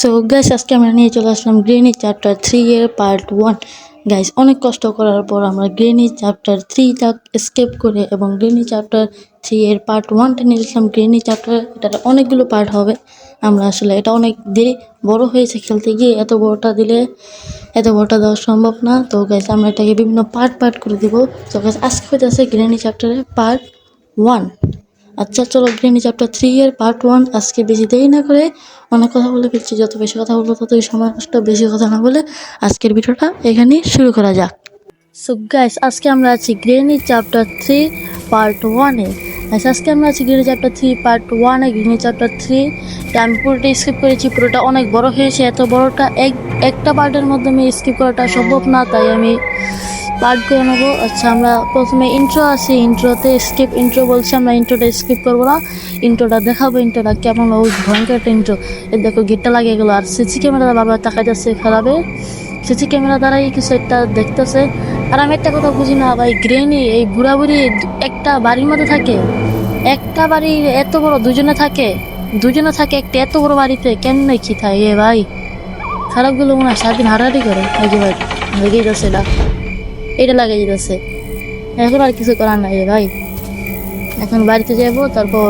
So guys আজকে আমরা নিয়ে চলে আসলাম গ্রেনি চ্যাপ্টার থ্রি এর পার্ট ওয়ান গাইস অনেক কষ্ট করার পর আমরা গ্রেনি চ্যাপ্টার থ্রিটা স্কেপ করে এবং গ্রেনি চ্যাপ্টার থ্রি এর পার্ট ওয়ানটা নিয়ে আসলাম। গ্রেনি চ্যাপ্টার এটার অনেকগুলো পার্ট হবে। আমরা আসলে এটা অনেক দেরি, বড় হয়েছে খেলতে গিয়ে, এত বড়টা দিলে, এত বড়টা দেওয়া সম্ভব না। তো গাইস আমরা এটাকে বিভিন্ন পার্ট পার্ট করে দিব। তো গাইস আজকে হইতেছে গ্রেনি চ্যাপ্টারের পার্ট ওয়ান আচ্ছা চলো গ্রেনি চ্যাপ্টার থ্রি এর পার্ট ওয়ান আজকে বেশি দেরি না করে অনেক কথা বলে ফেলছি। যত বেশি কথা বলব, ততই সময় নষ্ট বেশি কথা না বলে আজকের ভিডিওটা এখানেই শুরু করা যাক। সো গাইস আজকে আমরা আছি গ্রেনি চ্যাপ্টার থ্রি পার্ট ওয়ানে আজকে আমরা আছি গ্রেনি চ্যাপ্টার থ্রি পার্ট ওয়ানে গ্রেনি চ্যাপ্টার থ্রি আমি পুরোটা স্কিপ করেছি। পুরোটা অনেক বড় হয়েছে। এত বড়টা এক, একটা পার্টের মাধ্যমে স্কিপ করাটা সম্ভব না। তাই আমি পার্ট করে নেব। আচ্ছা আমরা প্রথমে ইন্ট্রো আছি ইন্ট্রোতে স্কিপ ইন্ট্রো বলছি, আমরা ইন্ট্রোটা স্কিপ করব না। ইন্ট্রোটা দেখাবো ইন্ট্রোটা কেমন ওই ভয়ঙ্কর একটা ইন্ট্রো এর দেখো, গেটটা লাগিয়ে গেলো। আর সিসি ক্যামেরা বারবার তাকাই যাচ্ছে খারাপে সিসি ক্যামেরা দ্বারাই কিছু একটা দেখতেছে। আর আমি একটা কথা বুঝি না, ভাই গ্রেনি এই বুড়া বুড়ি একটা বাড়ির মধ্যে থাকে। একটা বাড়ি এত বড়, দুজনে থাকে। দুজনে থাকে একটা এত বড় বাড়িতে, কেমনে কি থাকে এ ভাই খারাপগুলো মনে হয়, সারাদিন হারাহারি করে। ভাই লেগেই যাচ্ছে এটা এটা লাগাই যেতেছে এখন আর কিছু করার নাই ভাই। এখন বাড়িতে যাব, তারপর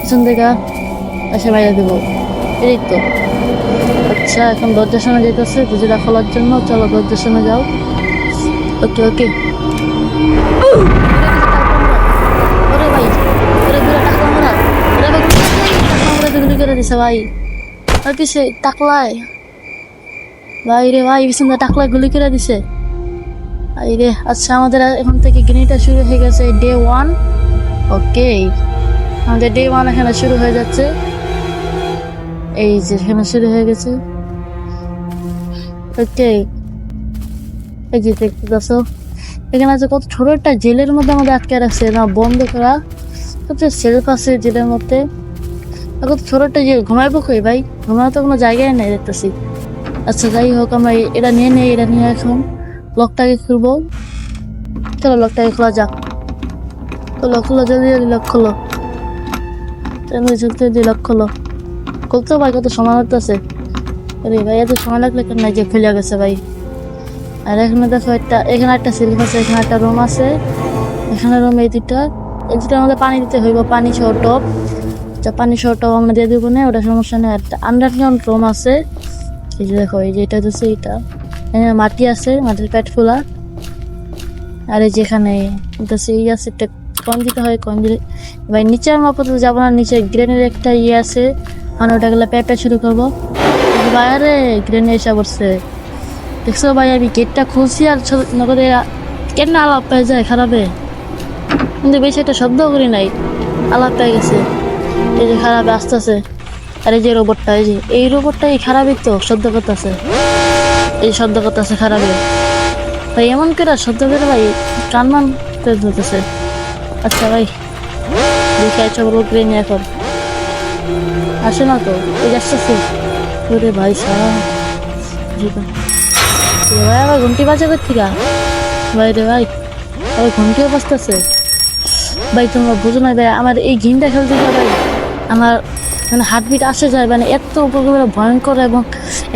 পিছন থেকে এসে বাইরে দেবো। এই তো। আচ্ছা এখন দরজার সামনে যেতেছে দরজাটা খোলার জন্য। চলো দরজার সামনে যাও। ওকে ওকে। ভাই ভাই ভাই। রে ভাই, পিছন টাকলায় গুলি করে দিছে। এই রে আচ্ছা আমাদের এখন থেকে গ্রিনিটা শুরু হয়ে গেছে ডে ওয়ান ওকে আমাদের ডে ওয়ান এখানে শুরু হয়ে যাচ্ছে। এই যে, এখানে শুরু হয়ে গেছে। ওকে এই যে দেখতে পাচ্ছ। এখানে আছে কত ছোট একটা জেলের মধ্যে আমাদের আটকে রাখছে, না, বন্ধ করা। কত সেলফ আছে জেলের মধ্যে। কত ছোট একটা জেল ঘুমাইবো কই ভাই? ঘুমানো তো কোনো জায়গায় নেই দেখতেছি। আচ্ছা যাই হোক, আমরা এটা নিয়ে নেই, এটা নিয়ে এখন। লকটাকে খুলবো। চলো লকটাকে খোলা যাক। খোলো খোলো জলদি জলদি লক খোলো। জলদি জলদি জলদি লক খোলো। খুলতে ভাই কত সময় লাগতেছে? আরে ভাই, এত সময় লাগলে কেন যে খুলে গেছে ভাই? আর এখানে দেখো একটা, এখানে একটা সিলিপ আছে, এখানে একটা রুম আছে। এখানে রুম এই দুটা এই দুটা আমাদের পানি দিতে হইব, পানি সহ টপ আচ্ছা পানি সহ টপ আমরা দিয়ে দেবো না, ওটা সমস্যা নেই। একটা আন্ডারগ্রাউন্ড রুম আছে। এই যে দেখো, এই যে এটা হচ্ছে এখানে মাটি আছে, মাটির পেট ফোলা। আর এই যেখানে এই আছে একটা কম দিতে হয় কম দিলে ভাই নিচে আমরা আপাতত যাব না, নিচে গ্রেনের একটা ইয়ে আছে। আমরা ওটা গেলে পেঁপে শুরু করব। বাইরে গ্রেনে এসে পড়ছে। দেখছ ভাই, আমি গেটটা খুলছি আর নগদে কেন আলাপ পেয়ে যায়, খারাপে? কিন্তু বেশি একটা শব্দ করি নাই। আলাপ পেয়ে গেছে। এই যে খারাপে আস্তে আসতেছে। আর এই যে রোবটটা এই যে এই রোবটটা এই খারাপই তো, শব্দ করতেছে। এই শব্দ করতেছে খারাপে ভাই, এমন করে শব্দ করে ভাই কান মান করে ধরতেছে। আচ্ছা ভাই, দেখে আচ্ছা বলব ট্রেনে এখন। আসে না তো, এই আসতেছে। ওরে ভাই সারা ভাই, আবার ঘন্টি বাজাবে ঠিক ভাই রে ভাই, আবার ঘন্টিও বাজতেছে। ভাই, তোমরা বুঝো না ভাই, আমার এই গেমটা খেলতে ভাই, আমার মানে হার্টবিট আসে যায় মানে এত উপরে ভয়ঙ্কর এবং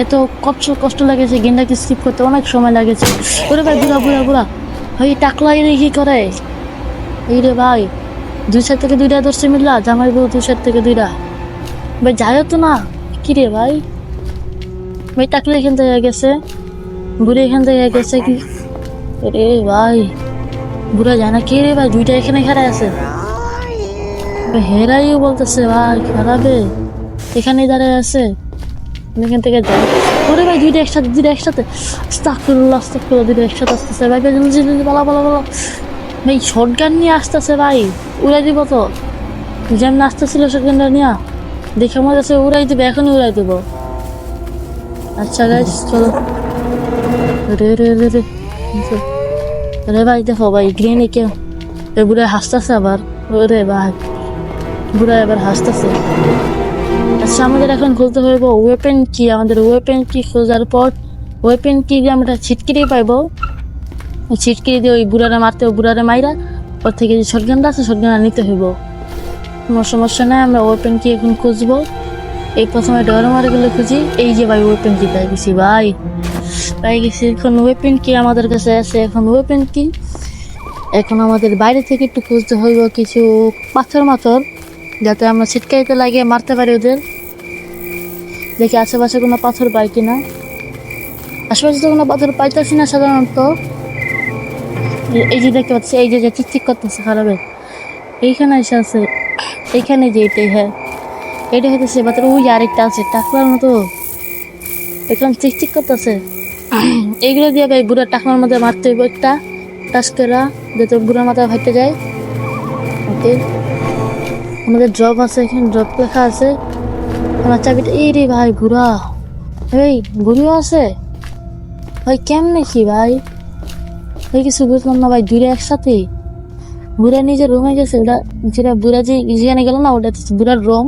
এত কষ্ট কষ্ট লাগেছে গেমটাকে স্কিপ করতে অনেক সময় লাগেছে ওরে ভাই, বুড়া বুড়া বুড়া ভাই টাকলা এনে কি করে? এই রে ভাই, দুই সাইড থেকে দুইটা ধরছে মিললা, জামাই বউ দুই সাইড থেকে দুইটা। ভাই যায় তো না, কি রে ভাই? ভাই টাকলা এখান থেকে গেছে, বুড়ি এখান থেকে গেছে কি? রে ভাই, বুড়া যায় না কে রে ভাই, দুইটা এখানে খেলা আছে। হেরাইও বলতেছে, ভাই, খারাপে এখানে দাঁড়ায় আছে। আমি এখান থেকে যাই ওরে ভাই, দুইটা একসাথে দুইটা একসাথে। আস্তাকুল্লাহ আস্তাকুল্লাহ দুইটা একসাথে আসতেছে। ভাই পালা পালা পালা ভাই শর্ট গান নিয়ে আসতেছে ভাই। উড়াই দিব তো। যেমন আসতেছিল শর্ট গানটা নিয়ে। দেখে মনে হচ্ছে উড়াই দিবে, এখনই উড়াই দেবো। আচ্ছা গাইস চলো। রে রে রে রে। রে ভাই, দেখো ভাই গ্রিনে কেউ এ বুড়ায় হাসতেছে আবার। ওরে ভাই বুড়া এবার হাসতেছে। আচ্ছা আমাদের এখন খুলতে হইব ওয়েপেন কি আমাদের ওয়েপেন কি খোঁজার পর ওয়েপেন কি দিয়ে আমরা ছিটকিরি পাইবো। ছিটকিরি দিয়ে ওই বুড়ারে মারতে ওই বুড়ারে মাইরা। ওর থেকে যে শটগানটা আছে শটগানটা নিতে হইব। কোনো সমস্যা নাই, আমরা ওয়েপেন কি এখন খুঁজবো। এই প্রথমে ডর মারে গেলে খুঁজি। এই যে ভাই ওয়েপেন কি পাই গেছি ভাই। পাই গেছি, এখন ওয়েপেন কি আমাদের কাছে আছে, এখন ওয়েপেন কি এখন আমাদের বাইরে থেকে একটু খুঁজতে হইব কিছু পাথর মাথর যাতে আমরা ছিটকাইতে লাগিয়ে মারতে পারি ওদের। দেখি আশেপাশে কোনো পাথর পাই কিনা। আশেপাশে তো কোনো পাথর পাইতেছি না সাধারণত। এই- যে দেখতে পাচ্ছি, এই যে যে চিকচিক করতেছে খারাপে। এইখানে এসে আছে, এইখানে যে এটাই হ্যাঁ। এটা হতেছে পাথর ওই আরেকটা আছে, টাকলার মতো। এখন চিকচিক করতেছে। এইগুলো দিয়ে ভাই বুড়া টাকলার মধ্যে মারতে হইব একটা টাস্কেরা যাতে বুড়ার মাথায় ফাইটে যায়। ওকে। আমাদের জব আছে, এখানে জব লেখা আছে। আমার চাবিটা, এই রে ভাই বুড়া এই বুড়িও আছে? ভাই, কেমনে কি ভাই? ভাই কিছু বুঝলাম না ভাই দূরে একসাথে। বুড়া নিজের রুমে গেছে, ওটা যেটা বুড়া যে যেখানে গেল না, ওটা বুড়ার রুম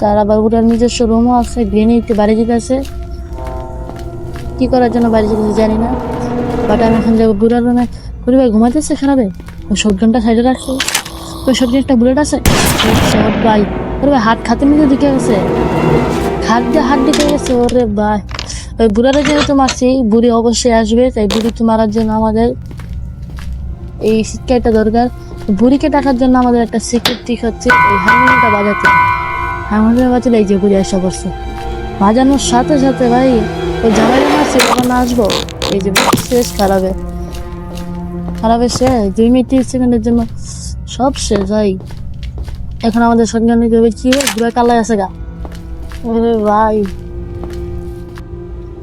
তার আবার বুড়ার নিজস্ব রুমও আছে গ্রেনিতে বাড়ি যেতে আছে। কি করার জন্য বাড়ি যেতে জানি না। বাট আমি এখন যাব বুড়ার রুমে বুড়ি ভাই ঘুমাইতেছে খারাপে? ওই শটগানটা সাইডে রাখছে। ওই শটগান একটা বুলেট আছে ভাই, ওরে ভাই, হাত খাতে নিতে দিকে গেছে। হাত দিয়ে হাত দিকে গেছে, ওরে ভাই। ওই বুড়ারে যেহেতু মারছি, বুড়ি অবশ্যই আসবে, তাই বুড়িকে মারার জন্য আমাদের এই শিক্ষাটা দরকার। বুড়িকে ডাকার জন্য আমাদের একটা সিক্রেট ট্রিক হচ্ছে, এই হারমোনিয়ামটা বাজাতে। হারমোনিয়াম বাজালে এই যে বুড়ি আসা পড়ছে বাজানোর সাথে সাথে ভাই, ওই জামাই মারছে আসব, এই যে শেষ খারাপে। খারাপে শেষ দুই মিনিট, তিরিশ সেকেন্ডের জন্য সব শেষ ভাই এখন আমাদের সঙ্গে হবে কি বুড়া কালাই আছে গা। ভাই।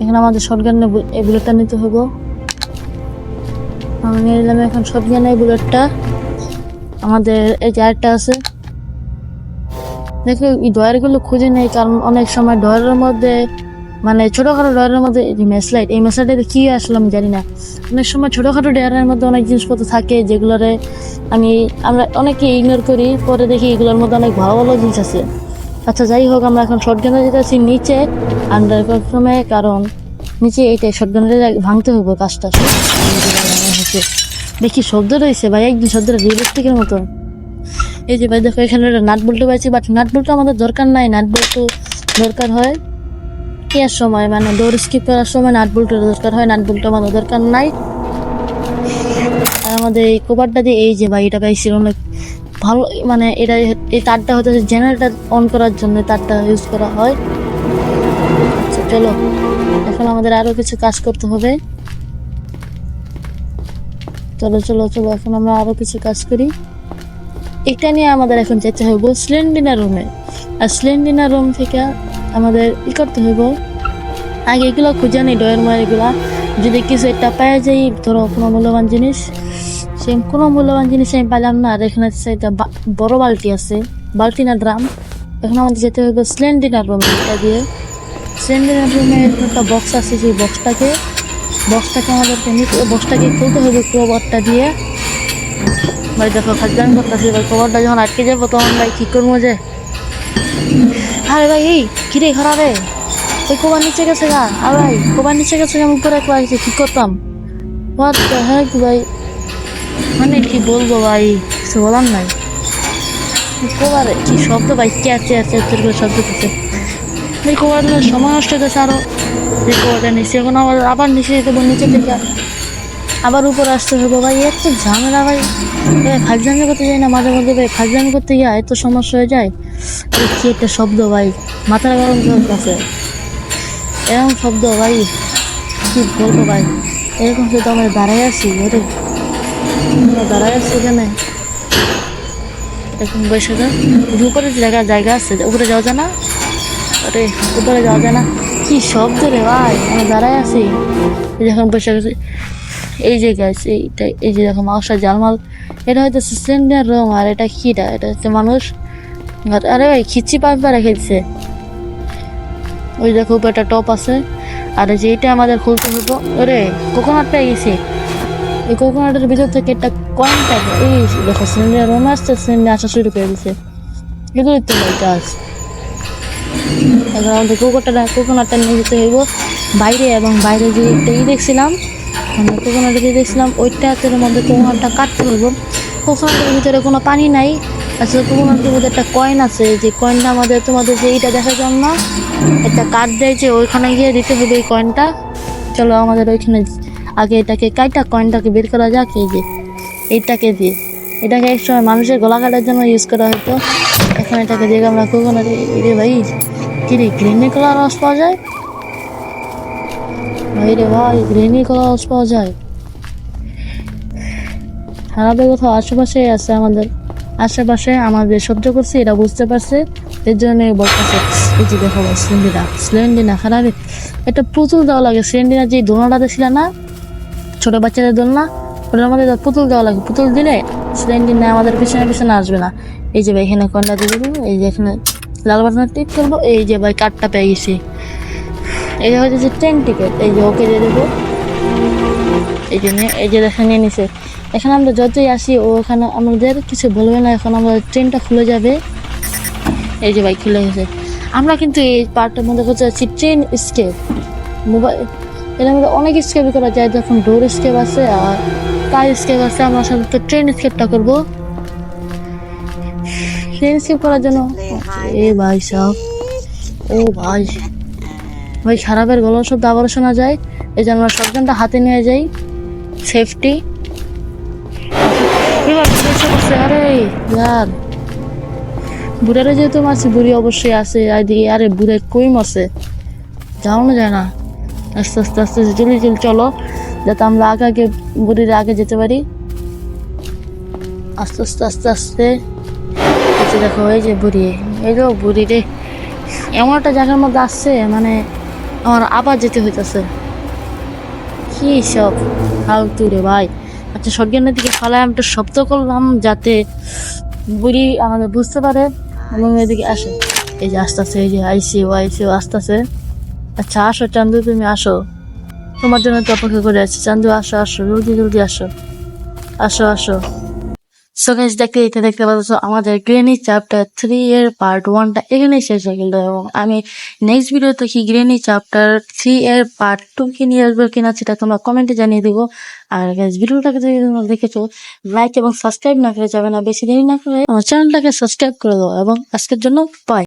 এখানে আমাদের শটগান এই বুলেটটা নিতে হব। আমি নিলাম এখন শটগান এই বুলেটটা। আমাদের এই আরেকটা আছে। দেখো, এই ডয়ারগুলো খুঁজে নেই, কারণ অনেক সময় ডয়ারের মধ্যে মানে ছোটোখাটো ডয়ারের মধ্যে যে মেসলাইট এই মেসলাইটে কি আসলে আমি জানি না। অনেক সময় ছোটোখাটো ডয়ারের মধ্যে অনেক জিনিসপত্র থাকে যেগুলোরে আমি, আমরা অনেকে ইগনোর করি, পরে দেখি এগুলোর মধ্যে অনেক ভালো ভালো জিনিস আছে। আচ্ছা যাই হোক, আমরা এখন শর্টগানে যেতেছি নিচে আন্ডার কনফার্মে কারণ নিচে এইটাই শর্টগানের ভাঙতে হবে কাজটা। দেখি শব্দ রয়েছে ভাই, একদিন শব্দটা রিয়েলিস্টিকের মতো এই যে ভাই, দেখো, এখানে নাট বল্টু পাইছি বাট নাট বল্টু আমাদের দরকার নাই নাট বল্টু দরকার হয়। ইয়ার সময় মানে দৌড় স্কিপ করার সময় নাট দরকার হয় নাট বল্টু আমাদের দরকার নাই। আর আমাদের এই কভারটা দিয়ে, এই যে ভাই, এটা পাইছি অনেক ভালো মানে এটা এই তারটা হচ্ছে জেনারেটার অন করার জন্য তারটা ইউজ করা হয়। আচ্ছা চলো। এখন আমাদের আরও কিছু কাজ করতে হবে। চলো চলো চলো, এখন আমরা আরও কিছু কাজ করি। এটা নিয়ে আমাদের এখন যেতে হবে, স্লেন্ডিনা রুমে আর স্লেন্ডিনা রুম থেকে আমাদের ই করতে হইব। আগে এগুলো খুঁজে নেই ডয়ের মার এগুলা। যদি কিছু একটা পাওয়া যায়, ধরো কোনো মূল্যবান জিনিস সে কোনো মূল্যবান জিনিস আমি পেলাম না। আর এখানে একটা বড় বালতি আছে বালতি না ড্রাম। এখন আমাদের যেতে হবে স্লেন্ডিনার রুমে এটা দিয়ে। স্লেন্ডিনার রুমে একটা বক্স আছে, সেই বক্সটাকে বক্সটাকে আমাদেরকে বক্সটাকে খুলতে হবে ক্রোবারটা দিয়ে। ভাই দেখো খাদ্যান করতেছি ভাই কবরটা যখন আটকে যাব, তখন ভাই কী করব যে? আরে ভাই এই কিরে খারাপে ওই কোবার নিচে গেছে গা আর ভাই কোবার নিচে গেছে আমি উপরে একবার কি করতাম? হোয়াট দ্য ভাই? মানে কি বলব ভাই, কিছু বলার নাই। কোবারে কি শব্দ ভাই চেয়ার চেয়ার চেয়ার করে শব্দ করছে? এই কোবার সময় নষ্ট হতেছে আরও। এই কোবারটা নিচে এখন আবার আবার নিচে যেতে বল নিচে থেকে আবার উপরে আসতে হবে ভাই, এত ঝামেলা ভাই। ভাই ফাজলামি করতে যাই না মাঝে মধ্যে ভাই ফাজলামি করতে গিয়ে এত সমস্যা হয়ে যায়। কি একটা শব্দ ভাই মাথার গরম আছে এরকম শব্দ ভাই, কি বলব ভাই? এরকম শুধু আমরা দাঁড়াই আছি আমরা দাঁড়াই আছি এখানে। এখন বসে যাও উপরে জায়গা জায়গা আছে, উপরে যাওয়া যায় না? ওরে, উপরে যাওয়া যায় না। কি শব্দ রে ভাই, আমরা দাঁড়াই আছি। এখন বসে গেছি এই যে গাছ এইটা, এই যে দেখো মাউসা জালমাল এটা হয়তো সিলিন্ডার রং আর এটা কিটা এটা হচ্ছে মানুষ। আরে ভাই, খিচি পাইপা রেখে দিছে ওই দেখো একটা টপ আছে। আর যে এটা আমাদের খুলতে হতো ওরে কোকোনাট পেয়ে গেছি। এই কোকোনাটের ভিতর থেকে একটা কয়েন থাকে এই দেখো সিলিন্ডার রং আসছে সিলিন্ডার আসা শুরু করে দিছে। এগুলোই তো গাছ এখন আমাদের কোকোটা কোকোনাটটা নিয়ে যেতে হইব। বাইরে এবং বাইরে যে একটা দেখছিলাম। আমরা কোকোনাটে যে দেখছিলাম ওইটা হাতের মধ্যে কোকোনাটটা কাটতে হইব। কোকোনাটের ভিতরে কোনো পানি নাই। আচ্ছা তোমাদের মধ্যে একটা কয়েন আছে, যে কয়েনটা আমাদের তোমাদের যে এইটা দেখার জন্য, একটা কার্ড দেয় যে ওইখানে গিয়ে দিতে হবে এই কয়েনটা চলো আমাদের ওইখানে আগে এটাকে কাইটা কয়েনটাকে বের করা যাক, এই যে এইটাকে দিয়ে। এটাকে এক সময় মানুষের গলা কাটার জন্য ইউজ করা হতো। এখন এটাকে দিয়ে আমরা কখনো রে ভাই, কি রে গ্রিনে কালার রস পাওয়া যায়? ভাই রে ভাই গ্রিনে কালার রস পাওয়া যায়। খারাপের কোথাও আশেপাশে আছে আমাদের। আশেপাশে আমাদের সহ্য করছে এটা বুঝতে পারছে। এর জন্য বলতেছে, এই যে দেখো খারাপ। এটা পুতুল দেওয়া লাগে সিলিন্ডিনা যে দোলনাটা ছিল না, ছোট বাচ্চাদের দোলনা, ওটার মধ্যে পুতুল দেওয়া লাগে। পুতুল দিলে সিলিন্ডিনা আমাদের পিছনে পিছনে আসবে না। এই যে ভাই, এখানে কন্যা দিয়ে দেবো, এই যে এখানে লাল বাটনা টিপ করব, এই যে ভাই, কার্ডটা পেয়ে গেছি। এই যে হচ্ছে ট্রেন টিকিট এই যে ওকে দিয়ে দেবো। এই জন্য, এই যে দেখেন, নিয়ে নিছে। এখানে আমরা যতই আসি, ও ওখানে আমাদের কিছু বলবে না। এখন আমরা ট্রেনটা খুলে যাবে। এই যে বাইক খুলে গেছে। আমরা কিন্তু এই পার্টটার মধ্যে হচ্ছে যাচ্ছি ট্রেন স্কেপ মোবাইল এর মধ্যে অনেক স্কেপ করা যায়। যখন ডোর স্কেপ আছে আর কার স্কেপ আছে, আমরা সাধারণত ট্রেন স্কেপটা করব। ট্রেন স্কেপ করার জন্য এ ভাই, সব ও ভাই। ভাই খারাপের গলা শব্দ আবারও শোনা যায়। এই জন্য আমরা শটগানটা হাতে নিয়ে যাই। সেফটি আরে, ইয়ার, বুড়ারে যেহেতু মারছি, বুড়ি অবশ্যই আছে। আর দিকে আরে বুড়ে কই মরছে? না যায় না। আস্তে আস্তে আস্তে আস্তে জলদি জলদি চলো, যাতে আমরা আগে আগে বুড়ির আগে যেতে পারি। আস্তে আস্তে আস্তে আস্তে। দেখো, এই যে বুড়ি। এই যে বুড়ি রে। এমন একটা জায়গার মধ্যে আসছে মানে আমার আবার যেতে হইতাছে। কি সব ফালতু রে ভাই। আচ্ছা সজ্ঞানের দিকে ফালায় আমি একটা শব্দ করলাম যাতে বুড়ি আমাদের বুঝতে পারে। এবং এদিকে আসে। এই যে আস্তে আস্তে এই যে আইসি, ও আইসি, ও আস্তে আস্তে আচ্ছা আসো, চান্দু, তুমি আসো। তোমার জন্য তো অপেক্ষা করে আছি। চান্দু, আসো আসো জলদি জলদি আসো। আসো আসো। সো গাইজ দেখতে দেখতে দেখতে পাচ্ছ, আমাদের গ্রেনি চ্যাপ্টার থ্রি এর পার্ট ওয়ানটা এখানেই শেষ হয়ে গেল। এবং আমি নেক্সট ভিডিও কি গ্রেনি চ্যাপ্টার থ্রি এর পার্ট টু কি নিয়ে আসব কিনা সেটা তোমরা কমেন্টে জানিয়ে দিবো। আর গাইস ভিডিওটাকে যদি তোমরা দেখেছ লাইক এবং সাবস্ক্রাইব না করে যাবে না, বেশি দেরি না করে আমার চ্যানেলটাকে সাবস্ক্রাইব করে দেবো এবং আজকের জন্য বাই